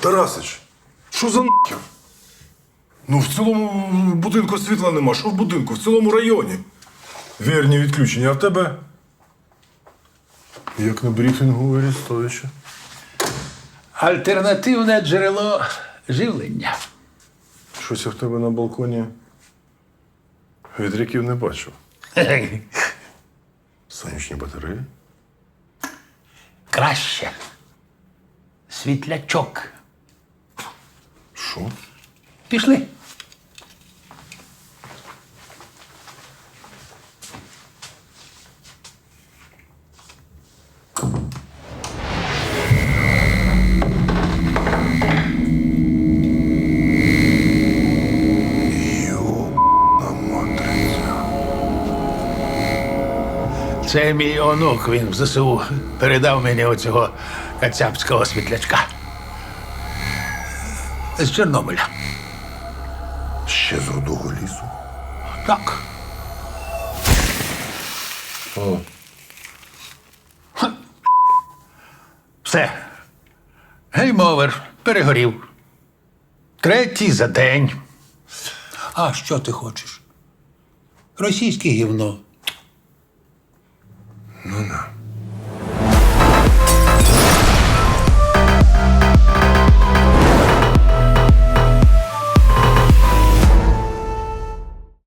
Тарасич, що за нахер? Ну, в цілому будинку світла нема. Що в будинку? В цілому районі. Вірні відключення, а в тебе. Як на брифінгу Арестовича. Альтернативне джерело живлення. Щось я в тебе на балконі вітряків не бачив. Сонячні батареї. Краще. Світлячок. Що? Пішли. Це мій онук, він в ЗСУ передав мені оцього кацапського світлячка. З Чорнобиля. Ще з рудого лісу. Так. О. Все. Гейм-овер. Перегорів. Третій за день. А що ти хочеш? Російське гівно.